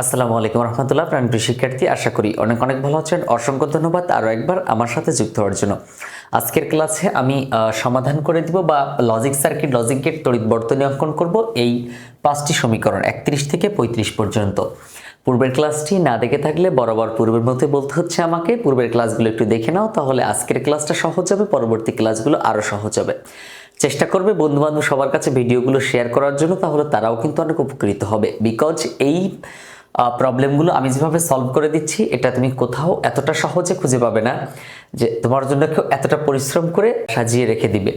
আসসালামু আলাইকুম রহমতুল্লাহ প্রাণপ্রিয় শিক্ষার্থী, আশা করি অনেক অনেক ভালো আছেন। অসংখ্য ধন্যবাদ আরও একবার আমার সাথে যুক্ত হওয়ার জন্য। আজকের ক্লাসে আমি সমাধান করে দিব বা লজিক সার্কিট লজিক গেট তড়িৎ বর্তনী অঙ্কন করব এই পাঁচটি সমীকরণ, একত্রিশ থেকে পঁয়ত্রিশ পর্যন্ত। পূর্বের ক্লাসটি না দেখে থাকলে বরাবর পূর্বের মধ্যে বলতে হচ্ছে আমাকে। পূর্বের ক্লাসগুলো একটু দেখে নাও, তাহলে আজকের ক্লাসটা সহজ হবে, পরবর্তী ক্লাসগুলো আরও সহজ হবে। চেষ্টা করবে বন্ধুবান্ধব সবার কাছে ভিডিওগুলো শেয়ার করার জন্য, তাহলে তারাও কিন্তু অনেক উপকৃত হবে। বিকজ এই প্রবলেমগুলো আমি যেভাবে সলভ করে দিচ্ছি, এটা তুমি কোথাও এতটা সহজে খুঁজে পাবে না যে তোমার জন্য কেউ এতটা পরিশ্রম করে সাজিয়ে রেখে দিবে।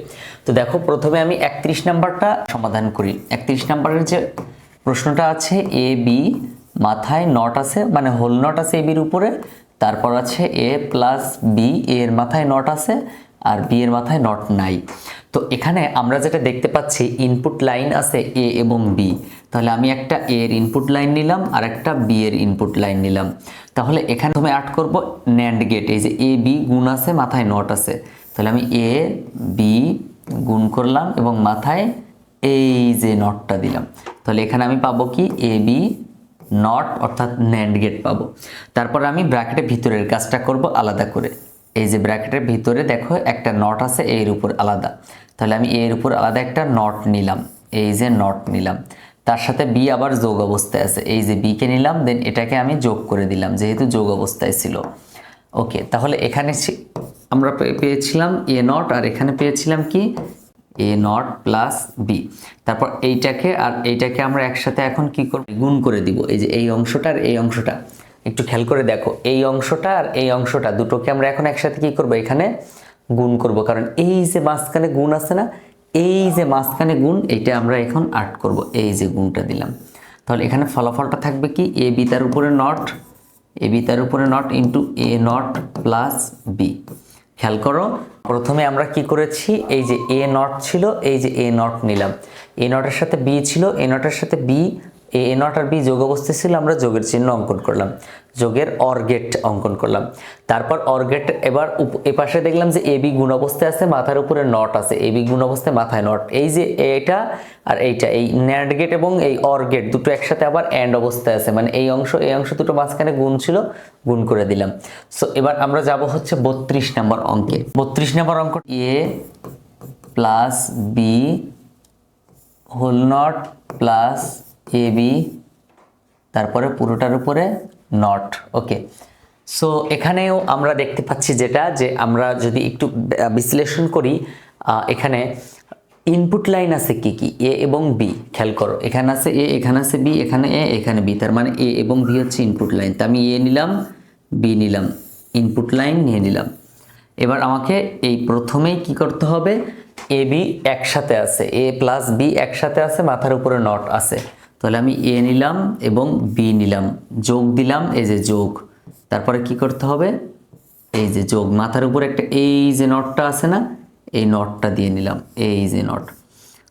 তো দেখো, প্রথমে আমি একত্রিশ নাম্বারটা সমাধান করি। একত্রিশ নাম্বারের যে প্রশ্নটা আছে এ বি মাথায় নট আছে মানে হোল নট আছে এ বির উপরে, তারপর আছে এ প্লাস বি এর মাথায় নট আছে আর বি এর মাথায় নট নাই। তো এখানে আমরা যেটা দেখতে পাচ্ছি ইনপুট লাইন আছে এ এবং বি তাহলে আমি একটা এ এর ইনপুট লাইন নিলাম আর একটা বি এর ইনপুট লাইন নিলাম। তাহলে এখানে তুমি আট করব ন্যান্ড গেট এই যে এ বি গুণ আছে, মাথায় নট আছে। তাহলে আমি এ বি গুণ করলাম এবং মাথায় এই যে নটটা দিলাম। তাহলে এখানে আমি পাবো কি? এ বি নট অর্থাৎ ন্যান্ড গেট পাবো। তারপর আমি ব্র্যাকেটের ভিতরের কাজটা করব আলাদা করে। এই যে ব্র্যাকেটের ভিতরে দেখো একটা নট আছে, এর উপর আলাদা। তাহলে আমি এর উপর আলাদা একটা নট নিলাম, এই যে নট নিলাম। তার সাথে বি আবার যোগ অবস্থায় আছে, এই যে বিকে নিলাম দেন এটাকে আমি যোগ করে দিলাম, যেহেতু যোগ অবস্থায় ছিল। ওকে, তাহলে এখানে আমরা পেয়েছিলাম এ নট আর এখানে পেয়েছিলাম কি? এ নট প্লাস বি তারপর এইটাকে, আর এইটাকে আমরা একসাথে এখন কি করব? গুণ করে দিব, এই যে এই অংশটা আর এই অংশটা। একটু খেয়াল করে দেখো, এই অংশটা আর এই অংশটা দুটোকে আমরা এখন একসাথে কি করব? এখানে গুণ করব। কারণ এই যে মাঝখানে গুণ আছে না, এই যে মাঝখানে গুণ এটা আমরা এখন আট করব। এই যে গুণটা দিলাম। তাহলে এখানে ফলাফলটা থাকবে কি? এ বি তার উপরে নট এ বি তার উপরে not into A not plus B খেয়াল করো, প্রথমে আমরা কি করেছি? এই যে এ নট ছিল, এই যে এ নট নিলাম। এ নটের সাথে বি ছিল এ নটের সাথে বি এ এ নট আর বি যোগ অবস্থায় ছিল আমরা যোগের চিহ্ন অঙ্কন করলাম। যোগের অর্গেট অঙ্কন করলাম। তারপর অর গেট এবার এ পাশে দেখলাম যে এ বি গুণ অবস্থায় আছে, মাথার উপরে নট আছে। এ বি গুণ অবস্থায় মাথায় নট। এই যে এটা আর এইটা, এই ন্যান্ড গেট এবং এই অর গেট দুটো একসাথে আবার অ্যান্ড অবস্থায় আছে। মানে এই অংশ এই অংশ দুটো মাঝখানে গুণ ছিল, গুণ করে দিলাম। সো এবার আমরা যাব হচ্ছে বত্রিশ নম্বর অঙ্কে। বত্রিশ নম্বর অঙ্ক, A plus B whole not plus A B তারপরে পুরোটার উপরে নট ওকে সো এখানেও আমরা দেখতে পাচ্ছি যেটা, যে আমরা যদি একটু বিশ্লেষণ করি এখানে ইনপুট লাইন আছে কি কি? এ এবং বি খেয়াল করো। এখানে আছে এ এখানে আছে বি এখানে এ এখানে বি তার মানে এ এবং বি হচ্ছে ইনপুট লাইন তা আমি এ নিলাম বি নিলাম ইনপুট লাইন নিয়ে নিলাম। এবার আমাকে এই প্রথমেই কি করতে হবে? এ বি একসাথে আছে। এ প্লাস বি একসাথে আছে, মাথার উপরে নট আছে। তাহলে আমি এ নিলাম এবং বি নিলাম। যোগ দিলাম, এই যে যোগ। তারপরে কি করতে হবে? এই যে যোগ। মাথার উপরে একটা এই যে নটটা আছে না, এই নটটা দিয়ে নিলাম, এই যে নট।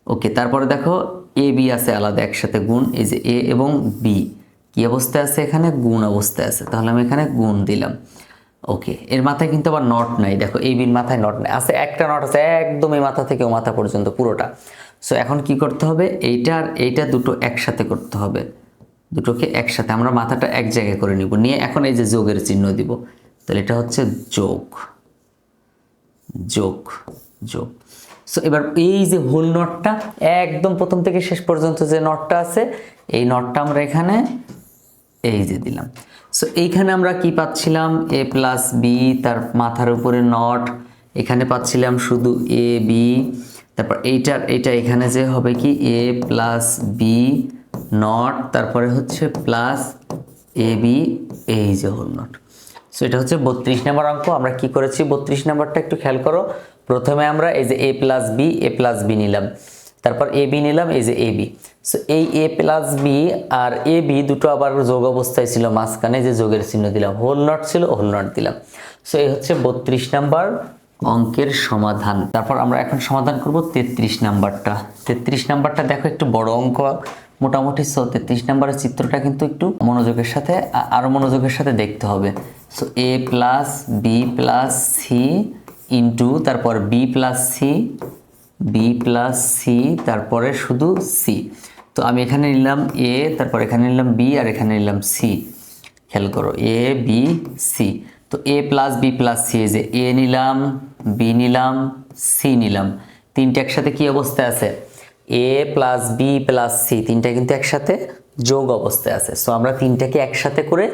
ওকে, তারপরে দেখো, এ, বি আছে আলাদা, একসাথে গুণ, এই যে এ এবং বি। কি অবস্থায় আছে এখানে? গুণ অবস্থায় আছে। তাহলে আমি এখানে গুণ দিলাম। ওকে এর মাথায় কিন্তু আবার নট নাই। দেখো, এই বির মাথায় নট নাই। আছে একটা নট আছে একদম এই মাথা থেকে ও মাথা পর্যন্ত পুরোটা। সো এখন কি করতে হবে? এইটা আর এইটা দুটো একসাথে করতে হবে। দুটোকে একসাথে। আমরা মাথাটা এক জায়গায় করে নিব। নিয়ে এখন এই যে যোগের চিহ্ন দিব। তাহলে এটা হচ্ছে যোগ। যোগ যোগ। সো এবার এই যে হোল নটটা একদম প্রথম থেকে শেষ পর্যন্ত যে নটটা আছে, এই নটটা আমরা এখানে এই যে দিলাম। সো এইখানে আমরা কি পাচ্ছিলাম? এ প্লাস বি তার মাথার উপরে নট এখানে পাচ্ছিলাম শুধু এ বি তারপর এইটার এইটা এখানে যে হবে কি? এ প্লাস বি নট তারপরে হচ্ছে প্লাস এ বি এই যে হোল নট সো এটা হচ্ছে বত্রিশ নম্বর অঙ্ক। আমরা কি করেছি? বত্রিশ নম্বরটা একটু খেয়াল করো। প্রথমে আমরা এই যে A plus B A plus B নিলাম। তারপর এ বি নিলাম, এই যে এ বি সো এই এ প্লাস বি আর এ বি দুটো আবার যোগ অবস্থায় ছিল মাঝখানে, যে যোগের চিহ্ন দিলাম। হোল নট ছিল হোল নট দিলাম। সো এই হচ্ছে বত্রিশ নাম্বার অঙ্কের সমাধান। তারপর আমরা এখন সমাধান করব তেত্রিশ নাম্বারটা। তেত্রিশ নাম্বারটা দেখো একটু বড় অঙ্ক মোটামুটি। সো তেত্রিশ নাম্বারের চিত্রটা কিন্তু একটু মনোযোগের সাথে আরও মনোযোগের সাথে দেখতে হবে। So A plus B plus C into তারপর B plus C B plus C তারপরে শুধু সি তো আমি এখানে নিলাম এ তারপর এখানে নিলাম বি আর এখানে নিলাম সি খেয়াল করো এ বি সি তো A plus B plus C যে এ নিলাম বি নিলাম সি নিলাম। তিনটে একসাথে কি অবস্থায় আছে? A plus B plus C তিনটা কিন্তু একসাথে যোগ অবস্থায় আছে। সো আমরা তিনটাকে একসাথে করে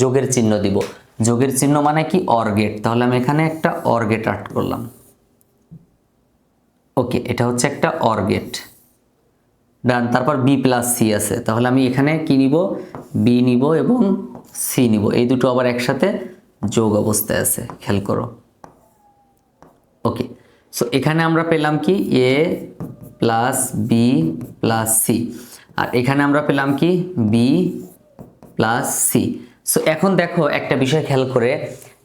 যোগের চিহ্ন দিব। যোগের চিহ্ন মানে কি? অর্গেট তাহলে আমি এখানে একটা অর্গেট আর্ট করলাম। ওকে এটা হচ্ছে একটা অর্গেট ডান, তারপর বি প্লাস সি আছে। তাহলে আমি এখানে কি নিব? বি নিব এবং সি নিব। এই দুটো আবার একসাথে যোগ অবস্থায় আছে, খেয়াল করো। ওকে সো এখানে আমরা পেলাম কি? A plus B plus C আর এখানে আমরা পেলাম কি? বি প্লাস সি সো এখন দেখো একটা বিষয় খেয়াল করে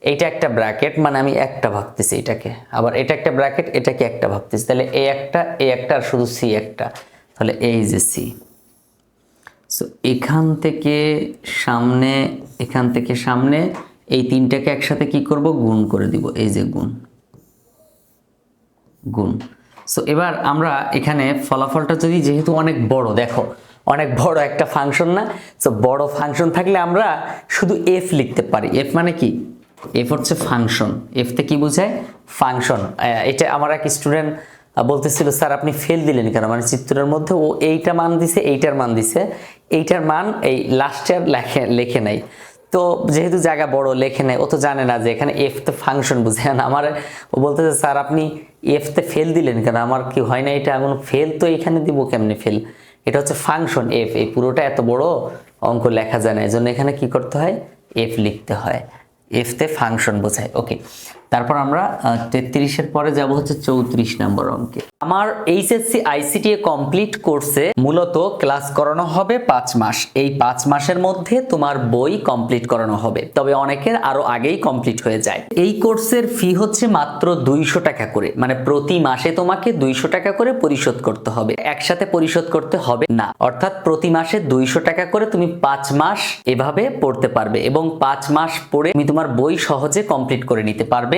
এইটা একটা ব্র্যাকেট মানে আমি একটা ভাবতেছি এটাকে। আবার এটা একটা ব্র্যাকেট এটাকে একটা ভাবতেছি। তাহলে এ একটা এ একটা আর শুধু সি একটা। তাহলে এই যে সি সো এখান থেকে সামনে, এখান থেকে সামনে এই তিনটাকে একসাথে কি করব? গুণ করে দিব। এই যে গুণ। গুণ। সো এবার আমরা এখানে ফলাফলটা যদি যেহেতু অনেক বড়, দেখো, অনেক বড় একটা ফাংশন না? সো বড় ফাংশন থাকলে আমরা শুধু এফ লিখতে পারি। এফ মানে কি? এফ হচ্ছে ফাংশন। এফতে কি বোঝায়? ফাংশন। এটা আমার এক স্টুডেন্ট বলতেছিল, স্যার, আপনি ফেল দিলেন কেন? মানে চিত্রের মধ্যে ও এইটা মান দিছে, এইটার মান দিছে। এইটার মান এই লাস্টের লেখে লেখে নাই। তো যেহেতু জায়গা বড়, লেখে নেয় ও তো জানে না যে এখানে এফ তে ফাংশন বুঝে না। আমার ও বলতেছে, স্যার, আপনি এফ তে ফেল দিলেন কেন? আমার কি হয় না এটা? এখন ফেল তো এখানে দিব কেমনে ফেল এটা হচ্ছে ফাংশন এফ এই পুরোটা এত বড় অঙ্ক লেখা যায় না। এই জন্য এখানে কি করতে হয়? এফ লিখতে হয়। এফ তে ফাংশন বোঝায়। ওকে তারপর আমরা তেত্রিশের পরে যাব হচ্ছে চৌত্রিশ নম্বর অঙ্কে। আমার এইচএসসি আইসিটি কমপ্লিট কোর্সে মূলত ক্লাস করানো হবে পাঁচ মাস। এই পাঁচ মাসের মধ্যে তোমার বই কমপ্লিট করানো হবে। তবে অনেকের আরও আগেই কমপ্লিট হয়ে যায়। এই কোর্সের ফি হচ্ছে মাত্র দুইশো টাকা করে। মানে প্রতি মাসে তোমাকে দুইশো টাকা করে পরিশোধ করতে হবে। একসাথে পরিশোধ করতে হবে না। অর্থাৎ প্রতি মাসে দুইশো টাকা করে তুমি পাঁচ মাস এভাবে পড়তে পারবে। এবং পাঁচ মাস পড়ে তুমি তোমার বই সহজে কমপ্লিট করে নিতে পারবে।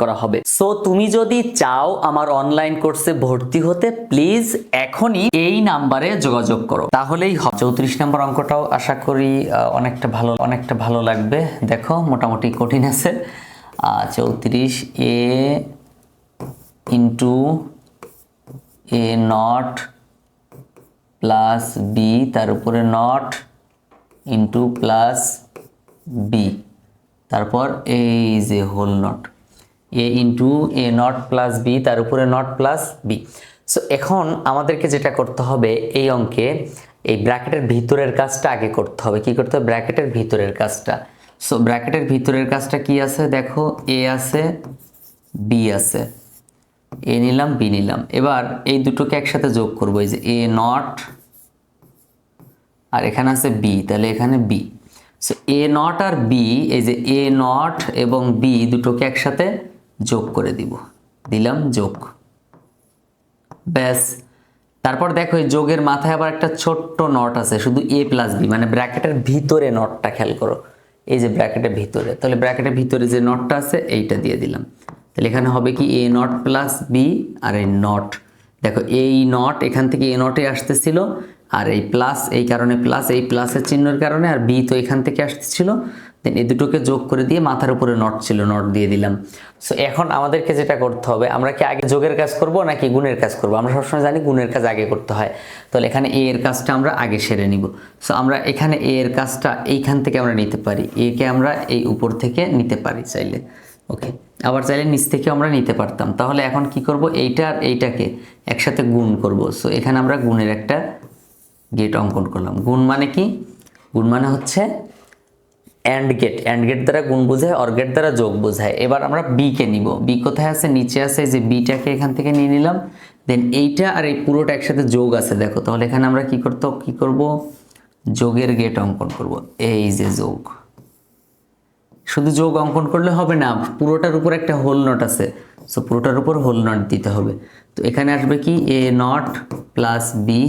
করা হবে। সো তুমি যদি চাও আমার অনলাইন কোর্সে ভর্তি হতে প্লিজ এখনই এই নাম্বারে যোগাযোগ করো। তাহলেই হবে। চৌত্রিশ নম্বর অঙ্কটাও আশা করি অনেকটা ভালো অনেকটা ভালো লাগবে। দেখো, মোটামুটি কঠিন আছে। চৌত্রিশ A into A not plus B তার উপরে নট ইন্টু প্লাস বি তারপর এই যে whole not A into A not plus B তার উপরে নট প্লাস বি সো এখন আমাদেরকে যেটা করতে হবে, এই অঙ্কে এই ব্র্যাকেটের ভিতরের কাজটা আগে করতে হবে। কি করতে হবে? ব্র্যাকেটের ভিতরের কাজটা। সো ব্র্যাকেটের ভিতরের কাজটা কি আছে? দেখো এ আছে বি আছে। এ নিলাম বি নিলাম। এবার এই দুটোকে একসাথে যোগ করব। এই যে এ নট আর এখানে আছে বি তাহলে এখানে বি সো এ নট আর বি এই যে এ নট এবং বি দুটোকে একসাথে যোগ করে দিব। দিলাম যোগ। ব্যাস। তারপর দেখো এই যোগের মাথায় আবার একটা ছোট্ট নট আছে, শুধু এ প্লাস বি মানে ব্র্যাকেটের ভিতরে নটটা খেয়াল করো। এই যে ব্র্যাকেটের ভিতরে, তাহলে ব্র্যাকেটের ভিতরে যে নটটা আছে, এইটা দিয়ে দিলাম। তাহলে এখানে হবে কি এ নট প্লাস বি আর এই নট। দেখো এই নট এখান থেকে এ নটে আসতেছিল, আর এই প্লাস এই কারণে প্লাস এই প্লাসের চিহ্নের কারণে, আর বি তো এখান থেকে আসতেছিল। দেন এই দুটোকে যোগ করে দিয়ে মাথার উপরে নট ছিল নট দিয়ে দিলাম। সো এখন আমাদেরকে যেটা করতে হবে, আমরা কি আগে যোগের কাজ করব নাকি গুণের কাজ করব? আমরা সবসময় জানি গুণের কাজ আগে করতে হয়। তাহলে এখানে এ এর কাজটা আমরা আগে সেরে নিব। সো আমরা এখানে এ এর কাজটা এইখান থেকে আমরা নিতে পারি। একে আমরা এই উপর থেকে নিতে পারি চাইলে। ওকে আবার চাইলে নিচ থেকে আমরা নিতে পারতাম। তাহলে এখন কি করব? এইটা আর এইটাকে একসাথে গুণ করব। সো এখানে আমরা গুণের একটা গেট অঙ্কন করলাম। গুণ মানে কি? গুণ মানে হচ্ছে অ্যান্ড গেট অ্যান্ড গেট দ্বারা গুণ বোঝায় অর গেট দ্বারা যোগ বোঝায়। এবার আমরা বি কে নিব। বি কোথায় আছে? নিচে আছে। যে বিটাকে এখান থেকে নিয়ে নিলাম। দেন এইটা আর এই পুরোটা একসাথে যোগ আছে, দেখো। তাহলে এখানে আমরা কি করতে, কি করব? যোগের গেট অঙ্কন করব। এই যে যোগ। শুধু যোগ অঙ্কন করলে হবে না, পুরোটার উপর একটা হোল নট আছে। সো পুরোটার উপর হোল নট দিতে হবে। তো এখানে আসবে কি? A not plus B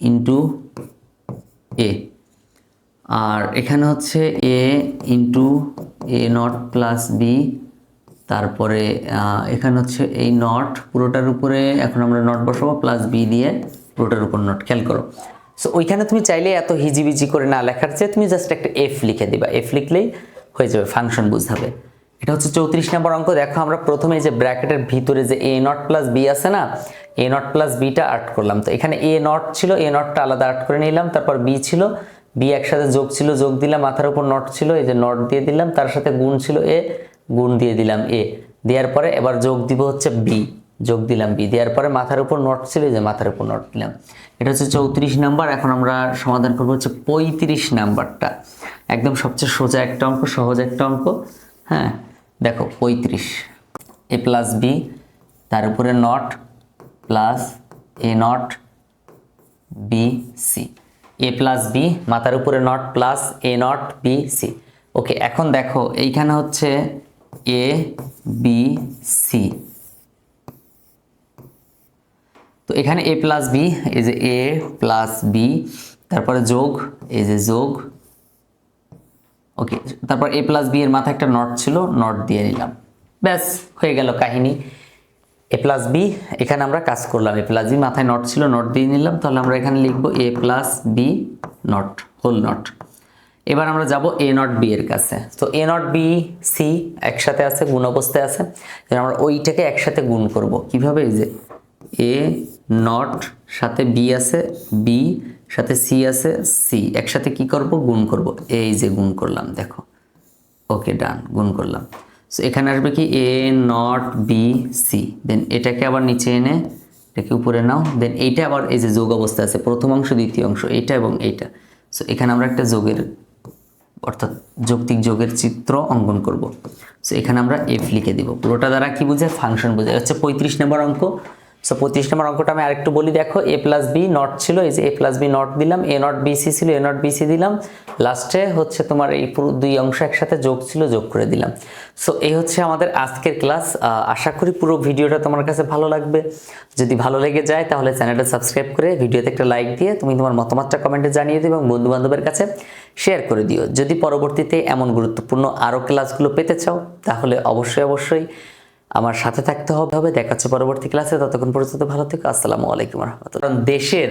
into A আর এখানে হচ্ছে A into A not plus B তারপরে এখানে হচ্ছে এই নট পুরোটার উপরে এখন আমরা নট বসাবো প্লাস বি দিয়ে পুরোটার উপর নট খেয়াল করো। সো ওইখানে তুমি চাইলে এত হিজিবিজি করে না লেখার চেয়ে তুমি জাস্ট একটা এফ লিখে দিবা। এফ লিখলেই হয়ে যাবে ফাংশন বুঝাবে। এটা হচ্ছে চৌত্রিশ নম্বর অঙ্ক। দেখো আমরা প্রথমে যে ব্র্যাকেটের ভিতরে যে এ নট প্লাস বি আছে না এ নট প্লাস বিটা আর্ট করলাম। তো এখানে এ নট ছিল এ নটটা আলাদা আর্ট করে নিলাম, তারপর বি ছিল বি একসাথে যোগ ছিল, যোগ দিলাম, মাথার উপর নট ছিল, এই যে নট দিয়ে দিলাম, তার সাথে গুণ ছিল এ, গুণ দিয়ে দিলাম এ। দেওয়ার পরে এবার যোগ দিব হচ্ছে বি, যোগ দিলাম বি। দেওয়ার পরে মাথার উপর নট ছিল, এই যে মাথার উপর নট দিলাম। এটা হচ্ছে চৌত্রিশ নাম্বার, এখন আমরা সমাধান করব হচ্ছে পঁয়ত্রিশ নাম্বারটা। একদম সবচেয়ে সোজা একটা অঙ্ক, সহজ একটা অঙ্ক হ্যাঁ? দেখো, পঁয়ত্রিশ, এ প্লাস বি তার উপরে not plus A not B C A plus B মাথার উপরে not plus A not B C okay এখন দেখো, এইখানে হচ্ছে এ বি সি তো এখানে এ প্লাস বি এই যে এ প্লাস বি তারপরে যোগ, এই যে যোগ। ওকে তারপর এ প্লাস বি এর মাথায় একটা নট ছিল নট দিয়ে নিলাম। ব্যাস, হয়ে গেল কাহিনী। এ প্লাস বি এখানে আমরা কাজ করলাম। এ প্লাস বি মাথায় নট ছিল নট দিয়ে নিলাম। তাহলে আমরা এখানে লিখব A plus B not whole not এবার আমরা যাব এ নট বি এর কাছে। তো এ নট বি সি একসাথে আছে, গুণ অবস্থায় আছে। আমরা ওইটাকে একসাথে গুণ করব। কীভাবে? এই যে এ নট সাথে বি আছে বি সাথে সি আছে সি একসাথে কি করব? গুণ করব। এই যে গুণ করলাম, দেখো। ওকে ডান গুণ করলাম। সো এখানে আসবে কি A not B C then এটাকে আবার নিচে এনে এটাকে উপরে নাও। দেন এইটা আবার এই যে যোগ অবস্থা আছে, প্রথম অংশ, দ্বিতীয় অংশ, এইটা এবং এইটা। সো এখানে আমরা একটা যোগের, অর্থাৎ যৌক্তিক যোগের চিত্র অঙ্কন করব। সো এখানে আমরা এফ লিখে দিব। পুরোটা দ্বারা কি বোঝায়? ফাংশন বোঝায়। হচ্ছে পঁয়ত্রিশ নম্বর অঙ্ক। সো পঁয়ত্রিশ নম্বর অঙ্কটা আমি আরেকটু বলি, দেখো এ প্লাস বি নট ছিল, এই যে এ প্লাস বি নট দিলাম এ নট বিসি ছিল এ নট বিসি দিলাম। লাস্টে হচ্ছে তোমার এই পুরো দুই অংশ একসাথে যোগ ছিল, যোগ করে দিলাম। সো এই হচ্ছে আমাদের আজকের ক্লাস। আশা করি পুরো ভিডিওটা তোমার কাছে ভালো লাগবে। যদি ভালো লেগে যায়, তাহলে চ্যানেলটা সাবস্ক্রাইব করে ভিডিওতে একটা লাইক দিয়ে তুমি তোমার মতামতটা কমেন্টে জানিয়ে দিও এবং বন্ধু বান্ধবের কাছে শেয়ার করে দিও। যদি পরবর্তীতে এমন গুরুত্বপূর্ণ আরও ক্লাসগুলো পেতে চাও, তাহলে অবশ্যই অবশ্যই আমার সাথে থাকতে হবে দেখাচ্ছে পরবর্তী ক্লাসে ততক্ষণ পর্যন্ত ভালো থেকো, আসসালামু আলাইকুম রহমতুল্লাহ। দেশের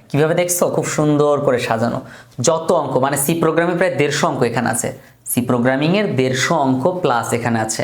কীভাবে দেখছ? খুব সুন্দর করে সাজানো। যত অঙ্ক মানে সি প্রোগ্রামে প্রায় দেড়শো অঙ্ক এখানে আছে। সি প্রোগ্রামিংয়ের দেড়শো অঙ্ক প্লাস এখানে আছে।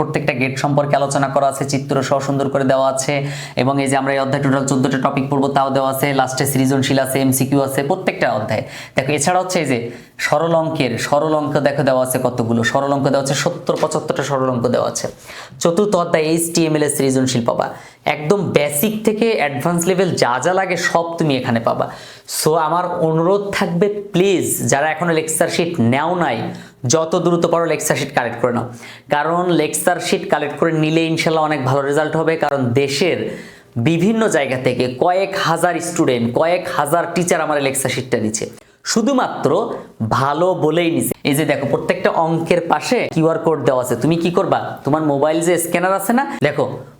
প্রত্যেকটা গেট সম্পর্কে আলোচনা করা আছে, চিত্র সহ সুন্দর করে দেওয়া আছে, এবং এই যে আমরা এই অধ্যায় টোটাল চোদ্দটা টপিক পড়ব, তাও দেওয়া আছে লাস্টে সৃজনশীল আছে এমসিকিউ আছে, প্রত্যেকটা অধ্যায়। দেখো, এছাড়া হচ্ছে এই যে সরল অঙ্কের, সরল অঙ্ক দেখো দেওয়া আছে কতগুলো, সরল অঙ্ক দেওয়া আছে সত্তর, পঁচাত্তরটা সরল অঙ্ক দেওয়া আছে। চতুর্থ অধ্যায় এইচ টি এম এল এর সৃজনশীল পাবা একদম বেসিক থেকে অ্যাডভান্স লেভেল যা যা লাগে সব তুমি এখানে পাবা। সো আমার অনুরোধ থাকবে প্লিজ যারা এখনও লেকচার শিট নেও নাই, যত দ্রুত পারো লেকচার শিট কালেক্ট করে নাও। কারণ লেকচার শিট কালেক্ট করে নিলে ইনশাল্লাহ অনেক ভালো রেজাল্ট হবে, কারণ দেশের বিভিন্ন জায়গা থেকে কয়েক হাজার স্টুডেন্ট কয়েক হাজার টিচার আমার লেকচার শিটটা নিচ্ছে। শুধুমাত্র ভালো বলেই নিছে। এই যে দেখো, প্রত্যেকটা অঙ্কের পাশে কিউআর কোড দেওয়া আছে। তুমি কি করবা? তোমার মোবাইল যে স্ক্যানার আছে না? দেখো